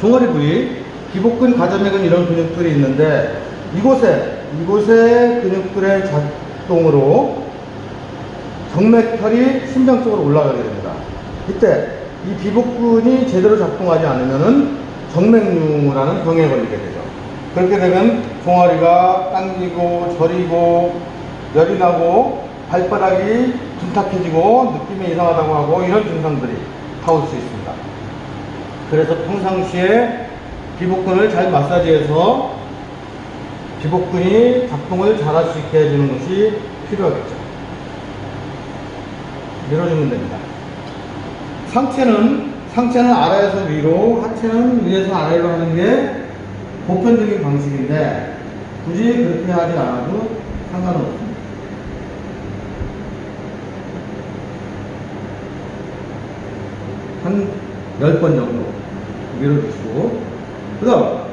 종아리 부위, 기복근, 가자맥은 이런 근육들이 있는데 이곳에 이곳의 근육들의 작동으로 정맥혈이 심장 쪽으로 올라가게 됩니다. 이때 이 비복근이 제대로 작동하지 않으면은 정맥류라는 병에 걸리게 되죠. 그렇게 되면 종아리가 당기고 저리고 열이 나고 발바닥이 둔탁해지고 느낌이 이상하다고 하고 이런 증상들이 다올수 있습니다. 그래서 평상시에 비복근을 잘 마사지해서 비복근이 작동을 잘 할 수 있게 해주는 것이 필요하겠죠. 밀어주면 됩니다. 상체는, 상체는 아래에서 위로, 하체는 위에서 아래로 하는 게 보편적인 방식인데, 굳이 그렇게 하지 않아도 상관은 없습니다. 한 10번 정도 밀어주시고, 그 다음,